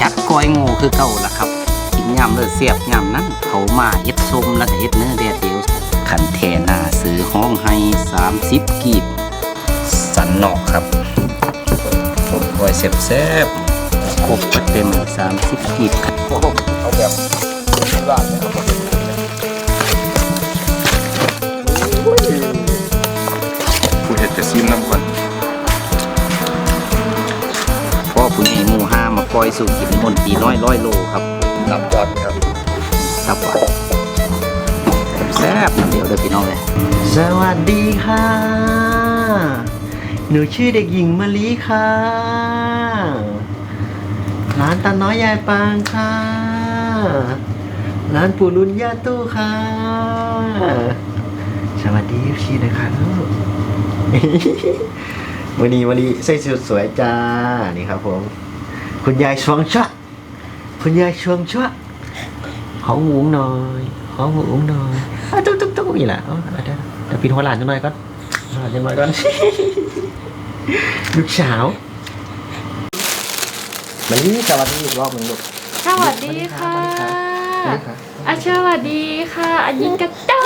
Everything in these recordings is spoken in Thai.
จัดก้อยงูคือเก่าล่ะครับกินยำเลือดเสียบยำนั้นเขามาเฮ็ดส้มแล้วก็เฮ็ดเนื้อแดดเดียวขันแทนาซื้อห้องให้30กีบ สันนอกครับก้อยแซ่บๆครบปเต็ม30กีบครับเอาแบบร้านเนี่ยผู้เห็ดจะซิมน้ำก่อน หมู่ห้ามาก้อยสู่กินมนตีน้อยร้อยโลครับน้ำจอดครับครับหวานแซ่บๆเดี๋ยวเด้อพี่น้องเลยสวัสดีค่ะ หนูชื่อเด็กหญิงมะลิค่ะ ร้านตาน้อยยายปางค่ะ ร้านปู่รุนย่าตู้ค่ะ สวัสดีพี่นะคะลูกวันนี้วันนี้ใส่สุดสวยจ้า นี่ครับผม คุณยายชวงชะคุณยายชวงชะขอหูงหน่อยขอหูงหน่อยอะตุ๊กตุ๊กตุ๊กนี่แหละเอาเดี๋ยวเดี๋ยวเดี๋ยวปิดหัวหลานจังหน่อยก่อนหัวหลานจังหน่อยก่อนลูกสาวมาลีสวัสดีอีกรอบหนึ่งลูกสวัสดีค่ะสวัสดีค่ะอาสวัสดีค่ะอายิงกระจ้า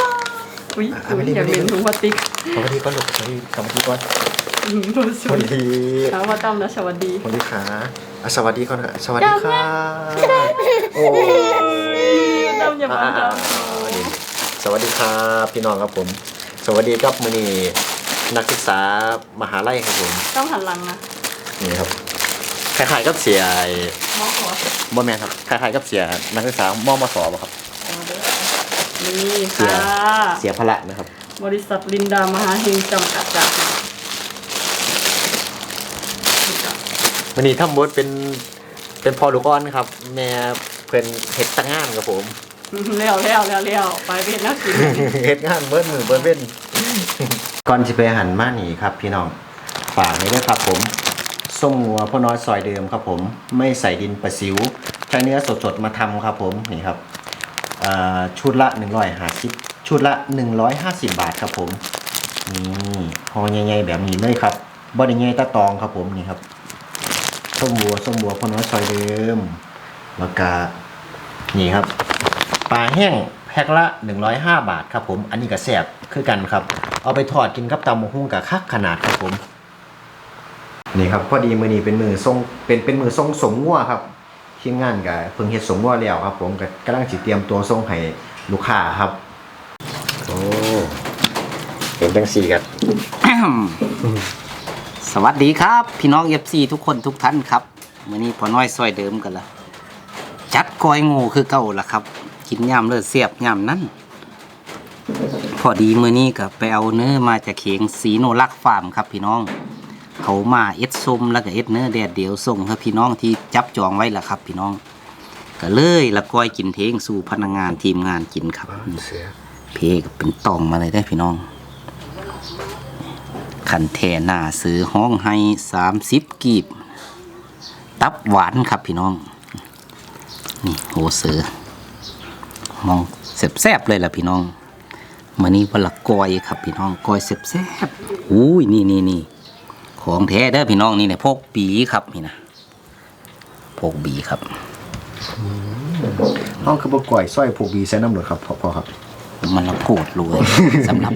อุ้ยอะอุ้ยไม่ได้อย่าไม่เป็ได้นถุงพลาสติกสวัสดีก่อนลูกสวัสดีสวัสดีก่อน อืมสสวัวัสสดีดีค่ะว่าตั้มนะสวัสดี สวัสดีค่ะอะสวัสดีก่อนค่ะสวัสดีค่ะโอ้ตั้มอย่ามาอ่าตั้มสวัสดีครับพี่น้องครับผม สวัสดีครับมือนีนักศึกษามหาลัยครับผมต้องหันหลังนะนี่ครับคล้ายๆกับเสียไอ้มองหัวบ่แมนครับคล้ายๆกับเสียนักศึกษามมสบ่ครับเอาเด้อนี่เสียค่ะเสียพละนะครับ บริษัทลินดามหาเฮงจำกัดจาก มือนีทั้งหมดเป็นเป็นพอลูกอ่อนครับ แม่เพิ่นเฮ็ดตั้งงานครับผม เลี้ยวเลี้ยวเลี้ยวเลี้ยวไปเป็นนักกินเฮ็ดงานเบิ้มือเบิ้เว้นก่อนสิไปหันมานี่ครับ พี่น้องฝากไว้ด้วยครับผมส้มงัวพ่อน้อยซอยเดิมครับผม ไม่ใส่ดินประสิว ใช้เนื้อสดๆมาทำครับผมนี่ครับอ่าชุดละ150ชุดละ 150 บาทครับผมนี่ห่อใหญ่ๆแบบนี้เลยครับบ่ได้ใหญ่ตะตองครับผมนี่ครับ ส้มวัวส้มวัวพ่อน้อยซอยเดิมแล้วก็นี่ครับปลาแห้งแพ็คละ 105 บาทครับผมอันนี้ก็แซ่บคือกันครับ เอาไปทอดกินกับตำมะฮุ่งกับคักขนาดครับผมนี่ครับพอดีมือนี้เป็นมือทรงเป็นเป็นมือทรงสมงัวครับทีมงานกับเพิ่งเฮ็ดสมงัวแล้วครับ ผมก็กำลังสิเตรียมตัวส่งให้ลูกค้าครับโอ้เห็นจังสี่กัน สวัสดีครับ พี่น้องเอฟซีทุกคนทุกท่านครับมื้อนี้พอน้อยซอยเดิมกันละจัดก้อยงูคือเก่าล่ะครับ กินยำเลือดเสียบยำนั้นพอดีมื้อนี้ก็ไปเอาเนื้อมาจากเขียงสีโนรักฟาร์มครับ พี่น้อง เขามาเอ็ดส้มแล้วก็เอ็ดเนื้อแดดเดียวส่งครับพี่น้องที่จับจองไว้ล่ะครับ พี่น้องก็เลยละก้อยกินเทงสู่พนักงานทีมงานกินครับเสียเพก็เป็นตองมาเลยได้อพี่น้อง ขันแทหน้าซื้อห้องให้สามสิบกีบ ตับหวานครับพี่น้อง นี่โหเสือมองแซ่บๆเลยล่ะพี่น้องมื่อนี้วันละกอยครับพี่น้องกอยแซ่บๆอุ้ยนี่นี่นี่ของแท้เด้อพี่น้องนี่เนี่ยพกบีครับนี่นะพกบีครับห้องคือบ่ก่อยซอยผูกบีใส่น้ำหนวดครับพอพอครับ มันละโกรธรวยสำหรับ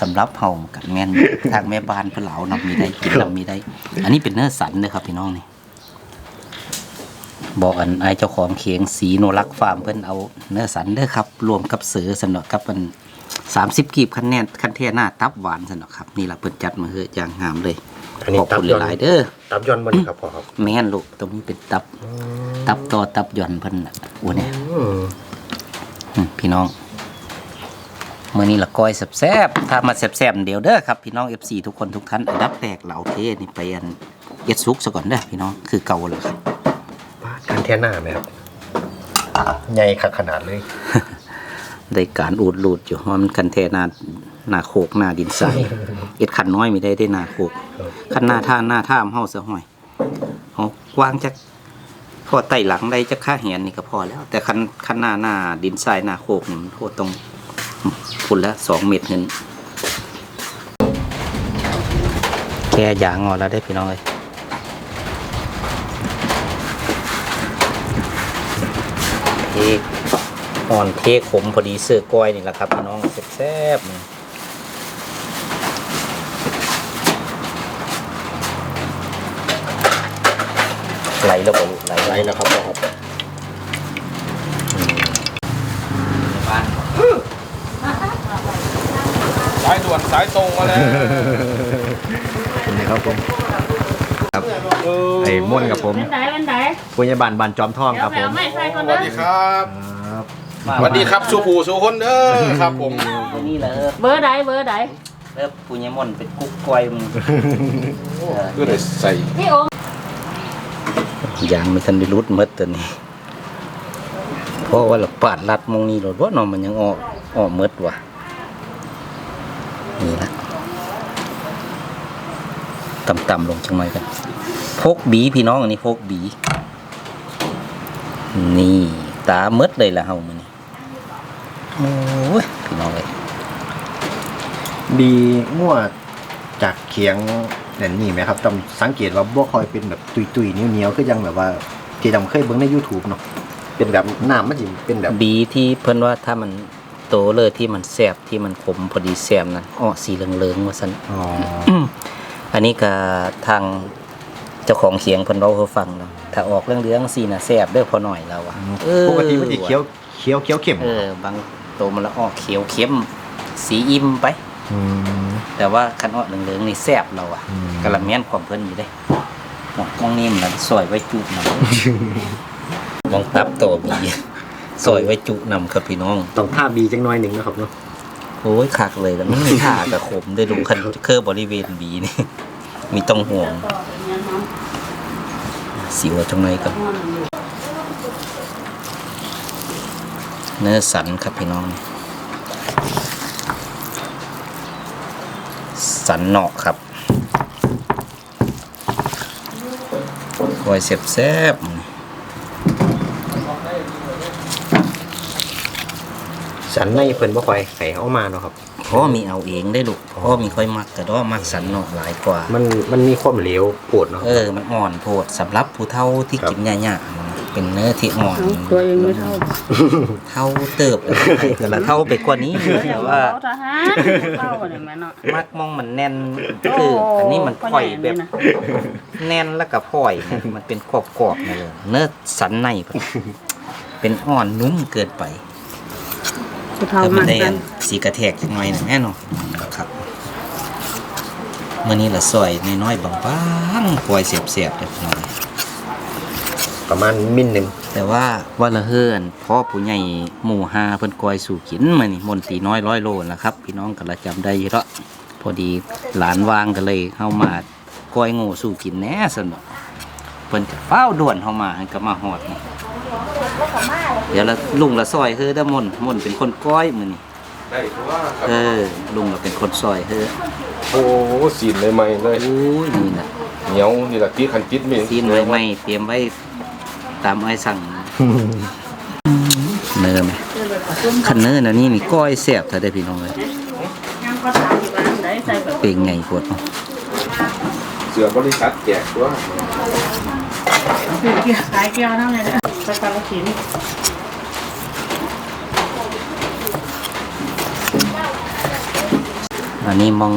สำหรับเฮากับแม่นทางแม่บ้านเพื่นเหลานำมีได้กินนำมีได้ อันนี้เป็นเนื้อสันเลยครับพี่น้องนี่บอกอันไอเจ้าของเคียงสีโนรักฟาร์มเพิ่นเอาเนื้อสันเด้อครับ รวมกับเสือสนอกับมันสามสิบกีบคะแนนคันเทหน้าตับหวานสนอครับ นี่ละเพิ่นจัดมาเฮอะอย่างงามเลยอันนี้ขอบคุณตับยอนหลายๆเด้อตับย้อนบ่นี่ครับพอครับแม่นลูกตรงนี้เป็นตับ ตับต่อตับหย่อนเพิ่นน่ะโอ้เนี่ยอืมอืมพี่น้อง มื่อนี้ละก้อยแซ่บๆถ้ามาแซ่บๆเดียวเด้อครับพี่น้อง FC ทุกคนทุกท่านอันดับแรกเหล่าเทนี่ไปอันเอ็ดซุกซะก่อนเด้อพี่น้องคือเก่าเลยครับการแท่หน้าไหมครับใหญ่คักขนาดเลย ได้การอูดลูดอยู่ว่ามันคันแทหนาหนาโคกหนาดินทรายเอ็ดขันน้อยไม่ได้ได้หนาโคกขันหน้าท่าหน้าท่ามเฮาเสียห้อยเอาวางจักพอไต่หลังได้จักค่าเหียนนี่ก็พอแล้ว แต่คันคันหน้าหน้าดินทรายหน้าโคกนี่มันโคตรตรง พุ่นละสองเมตรเห็นแกยางออแล้วได้พี่น้องเลยเทอ่อนเทขมพอดีเสือกล้อยนี่แหละครับพี่น้องแซ่บๆไหลแล้วบ่ลูกไหลไรนะครับพ่อครับบ้าน สายด่วนสายตรงมาแล้วนี่ครับผมครับไอ้ม่วนกับผมเป็นไหนเป็นไหนปุญญาบาลบานจอมทองเดี๋คยวรับไปผเอามไม้ใส่ก่อนสวันะสดีครับครับสวัสดีครับสุภูสุคนเด้อครับผมนี่เลยเบอร์ไหนเบอร์ไหนเริ่มปุญญมนต์เป็นกุ๊กก้อยมึงเพื่อได้ใส่พี่โอมยางไม่ทันได้รุดหมดตัวนี้เพราะว่าเราปาดรัดมงนี้รถว่าน้องมันยังออกออกหมดว่ะ นี่ละต่ำๆลงจังหน่อยกันพกบีพี่น้องอันนี้พกบี นี่ตาหมดเลยละเฮามันนี่โอ้ยพี่น้องเลยดีมั่วจากเคียงนั่นนี่ไหมครับจำสังเกตว่าบ่คอยเป็นแบบตุยๆเหนียวๆคือยังแบบว่าที่จำเคยเบิ่งใน YouTube เนาะเป็นแบบน้ำมันสิเป็นแบบบีที่เพิ่นว่าถ้ามัน โตเลยที่มันแสบที่มันขมพอดีแสบนั้นอ้อสีเหลืองๆว่าซั่นอ๋ออันนี้ก็ทางเจ้าของเสียงเพิ่นเล่าให้ฟังเนาะถ้าออกเรื่องเรื่องๆสีน่ะแซ่บเด้อพอหน่อยเราอะเออปกติมันสิเขียวเขียวเขียวเข้มเออบางโตมันละออกเขียวเข้ม สีอิ่มไปมแต่ว่าคันออกเหลืองๆนี่แซ่บเราอะอืมกะละแม่นความเพิ่นอยู่เด้หมอกมองนี่มันซอยไว้จุนำมองตับโตบี ซอยไว้จุนำครับพี่น้อง ต้องท่าบีจังน้อยหนึ่งนะครับเนาะโอ้ยคักเลยแล้วไม่มีท่ากับขมได้ดูคันเคอร์บริเวณบีนี่มีต้องห่วงสิวตรงไหนก่อนเนื้อสันครับพี่น้อง สันนอกครับกอยเสียบแซบ สันในเพิ่นบ่ค่อยไข่เอามาเนาะครับๆพ่อมีเอาเองได้ลูกพ่อมีค่อยมักแต่ว่ามักสันนอกหลายกว่า มันมันมีความเหลวปวดเนาะเออมันอ่อนโพดสำหรับผู้เฒ่าที่กินยาๆมันเป็นเนื้อที่อ่อนตัวเองไม่เท่าเท่าเติบเลยแต่ละเท่าไปกว่านี้แต่ว่าเอทหารเท่าเนี่ยแม่เนาะมักมองมันแน่นคืออันนี้มันพ่อยแบบโอ้ยแน่นแล้วก็พ่อยนะมันเป็นกรอบๆนะเลยเนื้อสันในแบบเป็นอ่อนนุ่มเกินไป ผู้เท่าแต่มัมานกได้กัอันนสีกระแทกจังหน่อยนะแน่นอนครับมื่อนี้ละซอยน้อยๆบางๆปล่อยเสียบๆเด็กน้อยประมาณมิลหนึ่งแต่ว่าว่าละเฮิรนพ่อผู้ใหญ่หมู่หาเพิ่นกอยสู่กินมานี่มนตรีน้อยร้อยโลนะครับ พี่น้องก็ละจำได้อยู่แล้วพอดีหลานวางก็เลยเข้ามากอยงูสู่กินแหน่สนุกเพิ่นก็เฝ้าวด่วนเข้ามาให้ก็มาหอดนี่ เดี๋ยวละลุงละซอยเฮ้อเด้อมนมนเป็นคนก้อยมื้อนี่ได้เพราะว่าครับเออลุงละเป็นคนซอยเฮ้อโอ้สีนใหม่ๆเลยโอ้ยนี่น่ะเหนียวนี่แหละที่คันจิตมีซีนไว้ไม่เตรียมไว้ตามไอ้สั่งเนื้อไหมคันเนื้อนะนี่นี่ก้อยแซ่บถ้าได้พี่น้องเลยยังก็ถามอยู่ว่าไหนใส่แบบเป็นไงปวดเนาะเสือบริษัทแจกด้วยเกี่ยวสายเกี่ยวนั่นเลยนะใส่กระถิ่น อันนี้มอง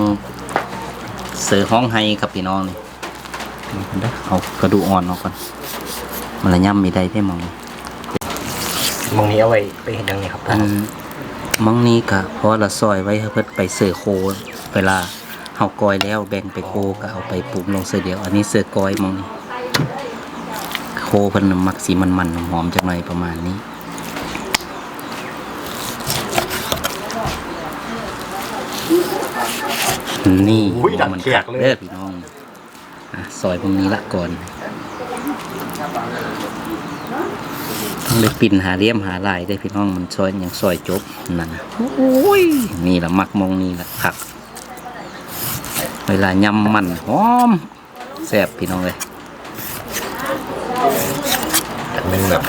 เสือห้องไห้ครับพี่น้องนี่เด้อเอากระดูกอ่อนออกก่อนมันละย่ำไม่ได้ได้มองมองนี้เอาไว้ไปเห็นยังไงครับอันมองนี้ก็เพราะละซอยไว้ให้เพิ่นไปเสือโคเวลาเฮากอยแล้วแบ่งไปโคก็เอาไปปรุงลงเสือเดียว อันนี้เสือกอยมองนี่โคเพิ่นน่ะมักสีมันๆหอมๆจังหน่อยประมาณนี้ นี่อุ้ยดัดมันแขกเลยเด้อพี่น้องอะซอยพวกนี้ละก่อนต้องเลยปิ่นหาเลี่ยมหาลายได้อพี่น้องมันซอยอย่างซอยจบนั่นนะโอ้ยนี่ละมักมองนี่ละผัก เวลายำมันหอมแซ่บพี่น้องเลยมันแบบ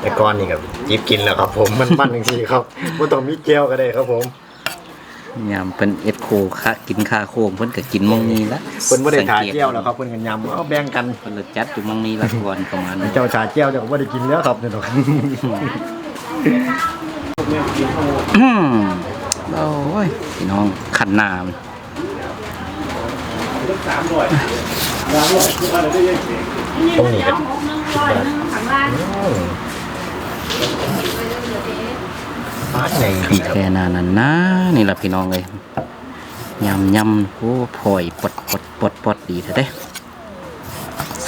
แต่ก้อนนี่กับจิบกินแล้วครับผมมันมันจริงๆครับบ่ต้องมีแก้วก็ได้ครับผม ยำเป็นเอ็ดโคคะกินคาโคงเพิ่นก็กินมองนี้ละเพิ่นบ่ได้ทาสังกตแก้วแล้วครับเพิ่นกันยำเอาแบ่งกันเพิ่นละจัดอยู่มองนี้ละก่อนประมาณนั้นเจ้าชาแก้วเจ้าก็บ่ได้กินแล้วครับเนี่ยดอกอืมโอ้ยพี่น้องขันหนามนต้องหนีกันปาด ในพี่แค่นานั้นนะนี่แหละพี่น้องเลยยำยำโอ้พลอยปดปดปดปดดีแท้เด้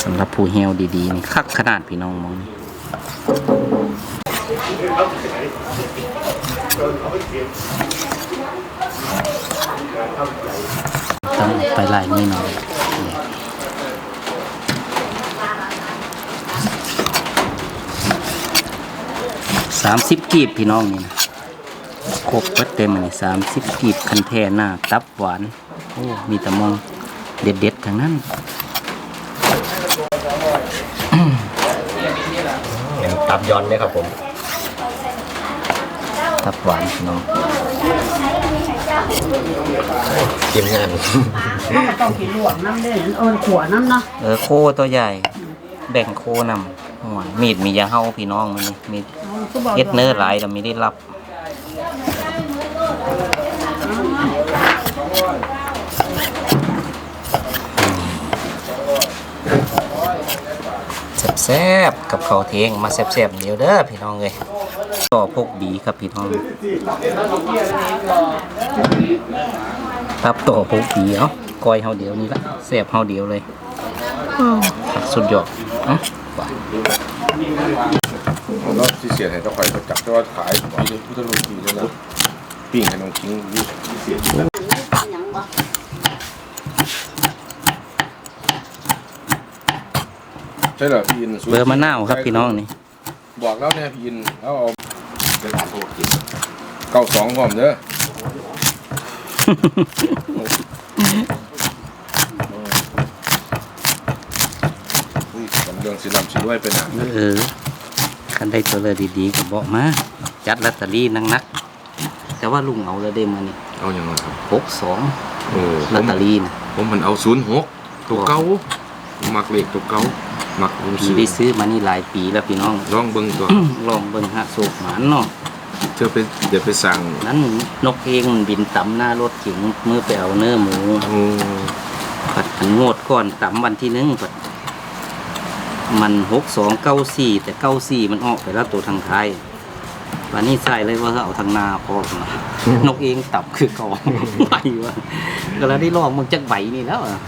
สำหรับผู้เฮวดีๆนี่คักขนาดพี่น้องมองนี่ต้องไปไล่นี่หน่อยสามสิบกีบพี่น้องนี่นะ ครบเบิดเต็มอันนี้สามสิบกีบคันแท่หน้า ตับหวาน โอ้ มีแต่มองเด็ดๆทั้งนั้นเห็นตับย้อนเนี่ยครับผม ตับหวานพี่น้องกินงานมันก็ต้องกินลวกน้ำเด้อเอิญขัวน้ำเนาะเออโคตัวใหญ่ แบ่งโคนำโอ้ยมีดมียาเฮาพี่น้องมันนี่มีดคือบอกเอ็ดเนื้อหลายแต่ไม่ได้รับ แซ่บๆกับข้าวเทงมาแซ่บๆเดียวเด้อพี่น้องเลยต่อพกบีครับพี่น้องตับต่อพกบีเอ้าก้อยเฮาเดียวนี่ละแซ่บเฮาเดียวเลยสุดยอดเอ้าไปแล้วที่เสียให้เจ้าไข่เขาจับเจ้าว่าขายปีนี้พุทธรูปปีแล้วนะปิ้งให้น้องทิ้งยี่เสียใช่เหรอพี่อินเบอร์มะนาวครับพี่น้องนี่บอกแล้วเนี่ยพี่อินแล้วเอาเป็นทานโทษกินเก้าสองพร้อมเด้ออุ้ยกำเรื่องสินำสิด้วยไปหนักเออคันได้ตัวเลยดีๆก็บอกมา จัดลอตเตอรี่นักๆแต่ว่าลุงเอาแล้วได้มานี่เอาอย่างไรครับหกสองโอ้ผลอตมเตอรี่นะผมมันเอาศูนย์หกตัวเก่า มักเลขตัวเก่ามักผมพี่ซื้อได้ซื้อมานี่หลายปีแล้วพี่น้องลองเบิ่งตัวลองเบิ่งฮะสูบหมานเนาะเธอไปเดี๋ยวไปสั่งนั้นนกเองมันบินต่ำหน้ารถเก๋งมือไปเอาเนื้อหมูโอ้ผัดงวดก่อนต่ำวันที่หนึ่งผัดมันหกสองเก้าสี่แต่เก้าสี่มันออกไปแล้วตัวทางท้ายวันนี้ใส่เลยว่าเอาทางหนาพอมานกเองตับคือเก่าไหววะก็แล้วได้ลองมึงจักใบนี่แล้วอะ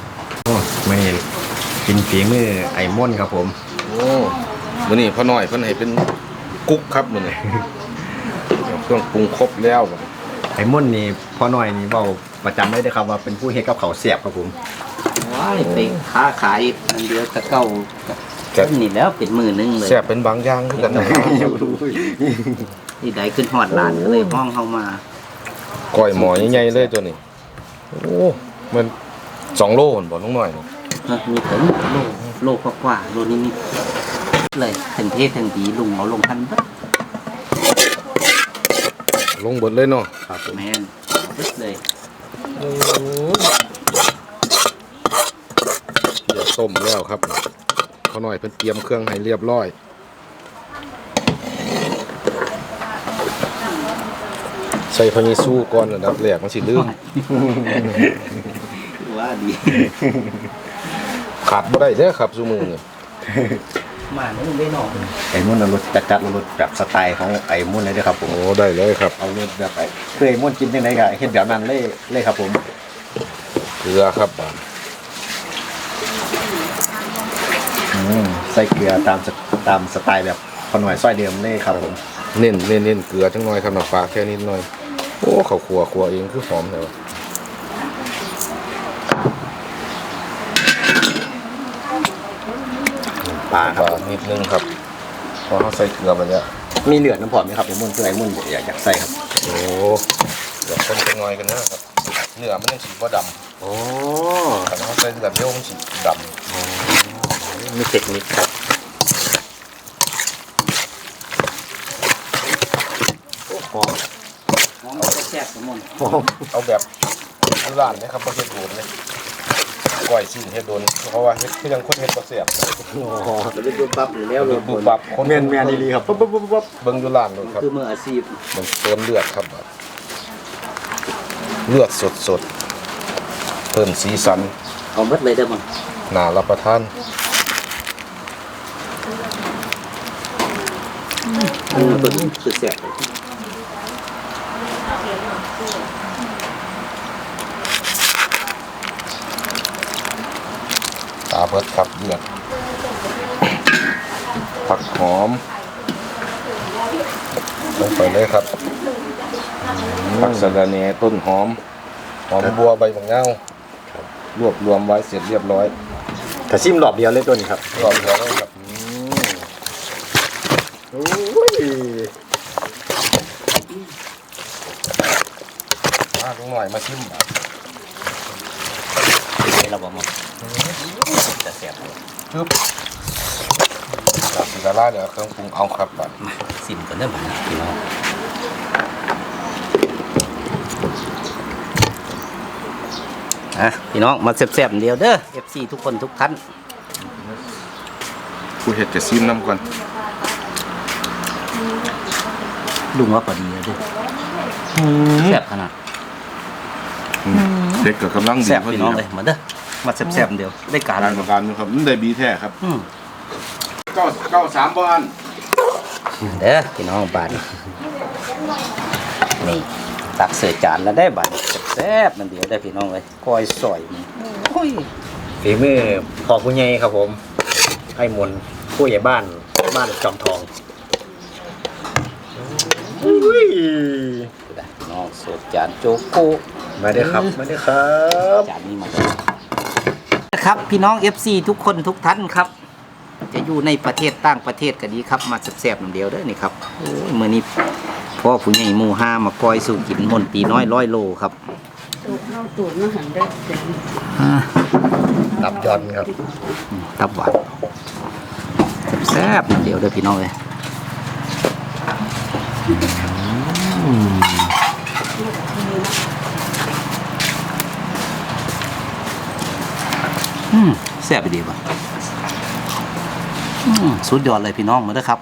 โอ้ไม่ เห็นกินฝีมือไอ้ม่วนครับผม โอ้มื้อนี้พ่อน้อยเพิ่นให้เป็นกุ๊กครับมื้อนี้เอาเครื่องปรุงครบแล้วบัดนี้ไอ้ม่วนนี่พ่อหน่อยนี่เบาประจำเลยนะครับว่าเป็นผู้เฮ็ดกับเขาวเสียบครับผม ว้ายไปค้าขายอันเดียวกับเก้าแซ่บนี่แล้วเป็นมือหนึงเลยแซ่บเป็นบางอย่างคือกันนะ ที่ใดขึ้นหอดหลานก็เลยห้องเข้ามาก้อยหมอใหญ่ๆเลยตัวนี้ โอ้ มันสองโลหั่นบ่น้องหน่อยนี่ เออมีถึงโลโลกว่าๆโลนี้นี่เลยถึงเทศถึงดีลุงเอาลงทันปะลงเบิดเลยเนาะแมนเอาเบิดเลยโอ้ยเดี๋ยวต้มแล้วครับพ่อน้อยเพิ่นเตรียมเครื่องให้เรียบร้อยใส่พะยีสู้ก่อนอันดับแรกมันสิลืมว่าดี ขาดบ่ได้เด้อครับซุมือนี่มาไม่ได้นอกไอ้ม่วนเอารสจัดจัดรสแบบสไตล์ของไอ้ม่วนเลยเด้อครับผมโอ้ได้เลยครับเอารสแบบไอ้เคยม่วนกินยังไงก็เฮ็ดแบบนั้นเลยเลยครับผมเกลือครับอืมใส่เกลือตามสตามสไตล์แบบพ่อหน่อยซอยเดิมเลยครับผมเน้นเน้นเน้นเกลือจังหน่อยครับน้ำปลาแค่นิดหน่อยโอ้เขาขัวขัวเองคือหอมเลยวะ ปลาคปรับลานิดนึงครับพอเขาใส่เกลือไปเนี่ยมีเหลือดน้ำผอมไหมครับไอ้ม่วนคือไอ้ม่วนอยากอยากใส่ครับ โอ้เดี๋ยวคนจังหน่อยกันนะครับเนื้อมันยังสีบ่ดโอ้ำแต่เขาใส่เลือดเดียวมันสีดมีเทคนิคครับหอมหอมแซ่บๆสมมุนหอมำเอาแบบโบราณนะครับประเทศโบราณเลย ก้อยชิ้นเฮ็ดโดนเพราะว่าเฮ็ดคือยังคนเฮ็ดบ่เสียบโอ้โหจะเป็นตัวปั๊บแล้วเลยบุบบับคนแมนแมนดีๆครับปุ๊บปุ๊บปุ๊บปุ๊บเบิ่งอยู่ร้านนู่นครับคือมืออาชีพมันเติมเลือดครับเลือดสดๆเพิ่มสีสันเอาหมดเลยได้อมั้งน่ารับประทานอืมตัวนี้คือแซ่บาเบิดครับเลือดผักหอมลงไปเลยครับผักสะระแหน่ต้นหอม หอมบัวใบบางเงารวบรวมไว้เสร็จเรียบร้อยแต่ซิมรอบเดียวเลยตัวนี้ครับรอบเดียวแล้วครับโอ้ยมาลงหน่อยมาชิมอะเป็นเราบ่มั้ง จะแซ่บเลยปึ๊บจากสีดาราเดี๋ยวเครื่องปรุงเอาครับบัดมาซิมกันเด้อบัดนี้พี่น้องอะพี่น้องมาแซ่บๆเดียวเด้อ FC ทุกคนทุกท่านผู้เห็ดจะซิมน้ำก่อนลุงว่าพอดีเลยเด้อแซ่บขนาดเด็กกับกำลังดีแซ่บพอพี่ดีน้องคเลรัยบมาเด้อ มาแซ่บๆเดียวได้การการประกันนะครับมันได้บีแท้ครับอืมเก้าเก้าสามบ้านเด้อพี่น้องบาดนี้นี่ตักเสือจานแล้วได้บาดนี้แซ่บๆมันเดียวได้อพี่น้องเลยก้อยสอยมันโอ้ยฝีมือพอผู้ใหญ่ครับผมไอ้มนต์ผู้ใหญ่บ้านบ้านจอมทองอุ้ยน้องเสิร์ฟจานโจโก้มาเด้อครับมาเด้อครับจานนี้มาเลยนะ ครับพี่น้อง FC ทุกคนทุกท่านครับ จะอยู่ในประเทศต่างประเทศก็ดีครับ มาแซ่บๆน้ำเดียวเด้อนี่ครับโอ้ยมื้อนี้พ่อผู้ใหญ่หมู่ห้ามาปล่อยสู่กินมนตีน้อยร้อยโลครับตูดเอาตูดมาหันได้เต็มอ่าตับยอนครับตับหวานแซ่บๆน้ำเดียวเด้อพี่น้องเลยอืม แซ่บไปดีป่ะอืมสุดยอดเลยพี่น้องมาเด้อครับ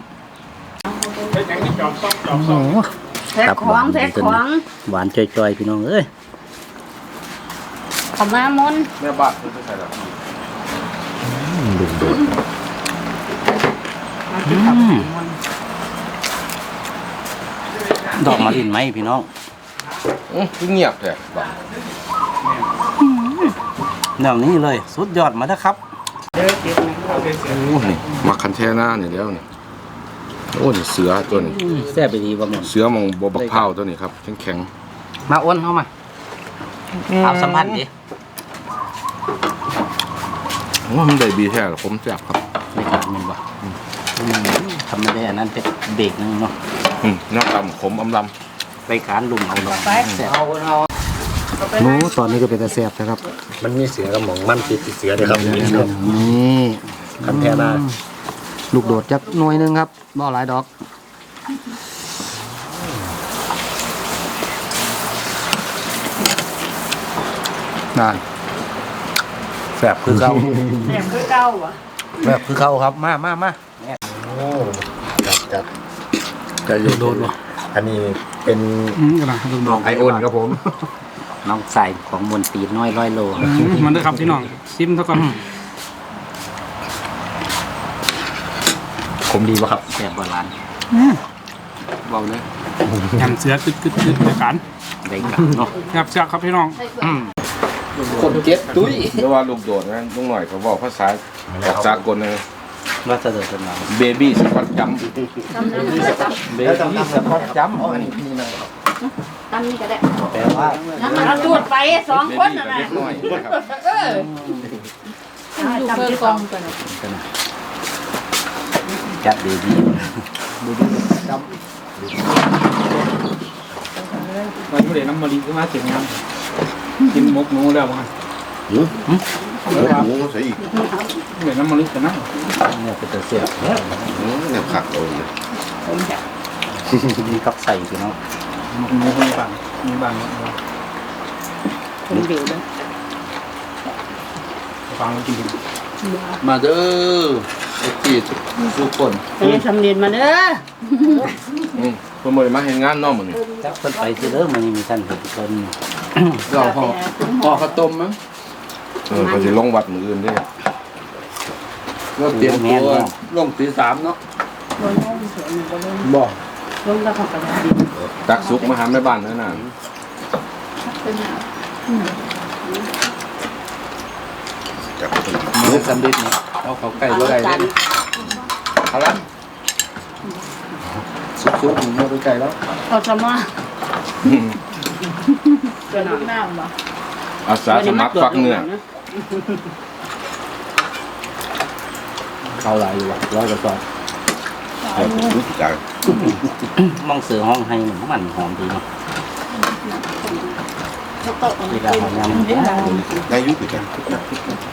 โอ้โหแพ็คของแพ็คของหวานจ่อยๆพี่น้องเอ้ยขมามนแม่บ้านเพิ่นไปใส่ละดุโดดมาที่ขับมนดอกมะลินไหมพี่น้องอื้อคือเงียบแท้บ้าน แนวนี้เลยสุดยอดมาเด้อครับเด้อเก็บนะโอ้นี่มาคันแท่หน้านี่แล้วนี่โอ้นี่เสือตัวนี้อืมแซ่บไปดีบ่หมดเสือมองบ่บักเผาวตัวนี้ครับแข็งแข็งมาอ้วนเข้ามาเอาสัมพันธ์ดิๆโอ้มันได้บีแท้เหรอผมแซ่บครับไม่ขาดมันบ่ทำไม่ได้อันนั้นเป็นเบรกนึงเนาะอืมน้ำตำขมอำลไปขานลุมเอาลงไปแซ่บ เอาเอา หนูตอนนี้ก็เป็นตะแซ่บนะครับมันมีเสือกับหมองมันติดเสือเลยครับนี่คันแท้หน้าลูกโดดจักหน่วยหนึงครับบ่หลายดอก นั่นแซ่บคือเก่าแหนมคือเก่าวะแบบคือเขาครับมามามาโอ้จัดจัดจะโดนวะอันนี้เป็นอืมกระดาษลูกดอกไอโอนครับผม น้องใส่ของมนตีน้อยร้อยโลอืมมันเด้อครับพี่น้องซิมเท่ากันผมดีป่ะครับแซ่บโบราณเบาเลยยำเสือกึดกึดกึดด้วยกันได้กันเนาะแซ่บแซ่บครับพี่น้องคนเจ็ดตุ้ยำเรียกว่าลูกโดดนะลุงหน่อยเขาบอกภาษาจากสากลเลยว่าจะเดินกันมาเบบี้สกอตจัมป์เบบี้สปอตจัมป์ ตั้นี่ก็ได้แปลว่าน้ำมันเอาตูดไปสองคนน่ะนะเล็กน้อยนะครับเออจำที่กองกันจัดเบบี้วันนี้เดี๋ยวน้ำมันดีขึ้นมาเสียงน้ำกินมกหนูแล้วมั้งโอ้โหใส่อีกเดี๋ยวน้ำมันลึกกันนะเนี่ยเป็นตัวเสียบอืมเนี่ยผักเราเลยผมจะมีกับใส่พี่น้องมก หนูมีบางมีบางผมเดียวเลยฟังกินมาเด้อไอ้จีทุกคนไปเรียนสำเนียนมาเด้ออืมเพิ่นบ่ได้มาเฮ็ดงานเนาะมื้อนี้จักเพิ่นไปสิเด้อมื้อนี้มีท่านเห็นเพิ่นเราห่อห่อข้าวต้มมั้งเออก็สิลงวัดมื้ออื่นเด้เราเตรียมตัวลงตี3เนาะลง ลงสวนหนึ่งก็ลงบ่ลงแล้วเขากระดาษดินตักสุกมาหาแม่บ้านนั่นน่ะมื้อสำลิดนี่เอาเขาไก่บ่ได้เด้เอาละสุกๆมันบ่ไปไก่แล้วเขาจะมาอืมเกินลูกน้ำบ่อาสาสมัครฟักเนื้อเข้าหลายอยู่ว่ะร้อยกว่าซอ งจังมองเสือห้องให้มันหอมดีเนาะเวลาเฮายำได้ยู่คือกัน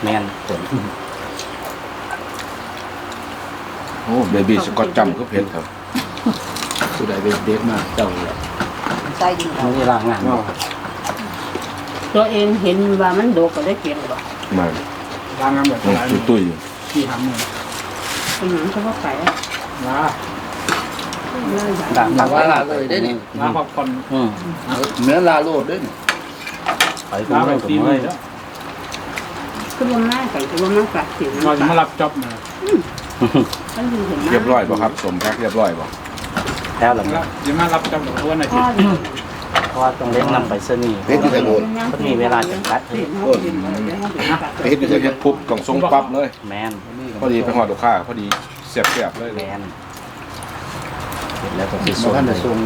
แม่นผลโอ้เบบี้สกอตจำก็เผ็ดครับสุดใดเป็นเด็กมากเจ้าเลยใจดีเวลางานตัวเองเห็นว่ามันโดกก็ได้เก็บบ่มาล้างน้ำแบบอืมร้านตุ้ยที่ทำมือเป็นหนังเขาก็ไป อะล้าด่างหลังว่าลาเลยได้นี่ล้าพักผ่อนอืมเนื้อลาโลดด้วยนี่ไปกูล้าแบไม่บผมตีมืเลอยแล้วคือว่าง่ายกันคือว่ามันปรับสิเราจะมารับจ็อบมามันดูเห็นเรียบร้อยป่ะครับสมแพ็คเรียบร้อยป่ะแล้วหลังแล้วจะมารับจ็อบกับทุกวันอาทิพ่ตอย์ดีเพราะว่าต้องเล่นนำไปเสนีเฮ็ดที่ไสโบนมันมีเวลาจำกัดเห็นเขาเห็นเขาเห็นเขาเห็นเฮ็ดเฮ็ที่ดไสเฮ็ดปุ๊บต้องส่งปั๊บเลย แมนพอดีไปหอดลูกค้าพอดี เสียบเสียบเลยแมนเสร็จแล้วก็สิบ่ส่งทันเลได้ยส่ง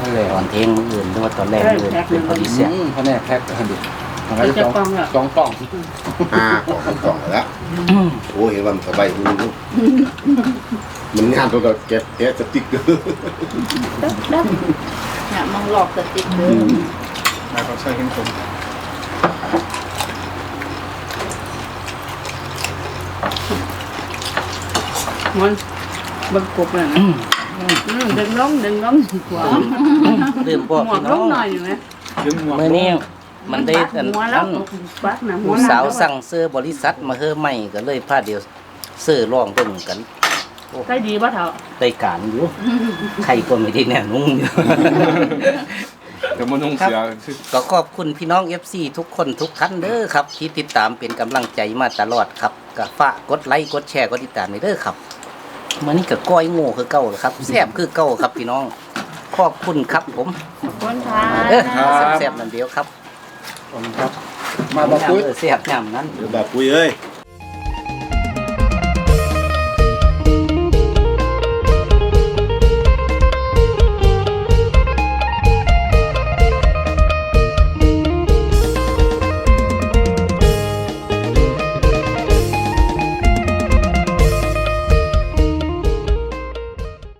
นั่นแหละตอนเทงมื้ออื่นหรือว่าตอนแรกมื้ออื่นเป็นพอดีเสียอืมเขาแน่แพ็คอันดิมันก็เขาจะจะต้องกองอะสองกล่องอ่าของมันกล่องแล้วโอ้เห็นว่ามันสบายดูลูกมันงานตัวกับแกะแกะสติ๊กเกอร์เนี่ยมองหลอกสติ๊กเกอร์แล้วก็ใส่เห็นผม มันบังกบเลยนะดึงลงดึงลงหัวลืมบอกหัวพี่ลน้องงหน่อยอยู่ไหมดึงหัวมื้อนี้มันได้อันหัวแล้นั้วนปักนะหัวผู้สาวสั่งซื้อบริษัทมาเฮือใหม่ก็เลยพาเดียวซื้อร้องเบิ่งกันได้ดีป่ะเถอะได้การอยู่ใครก็ไม่ได้แน่นุ่งอยู่ เดี๋ยวมันนุ่งเสียก็ขอบคุณพี่น้อง FC ทุกคนทุกท่านเด้อครับ ที่ติดตามเป็นกำลังใจมาตลอดครับก็ฝากกดไลค์กดแชร์กดติดตามให้เด้อครับ มื้อนี้ก็ก้อยโง่คือเก่าแล้วครับแซ่บคือเก่าครับพี่น้องขอบคุณครับผมขอบคุณค่ะเออแซ่บๆนั่นเดียวครับมาบอกปุ้ยเออแซ่บยำนั้น เดี๋ยวแบบปุ้ยเอ้ย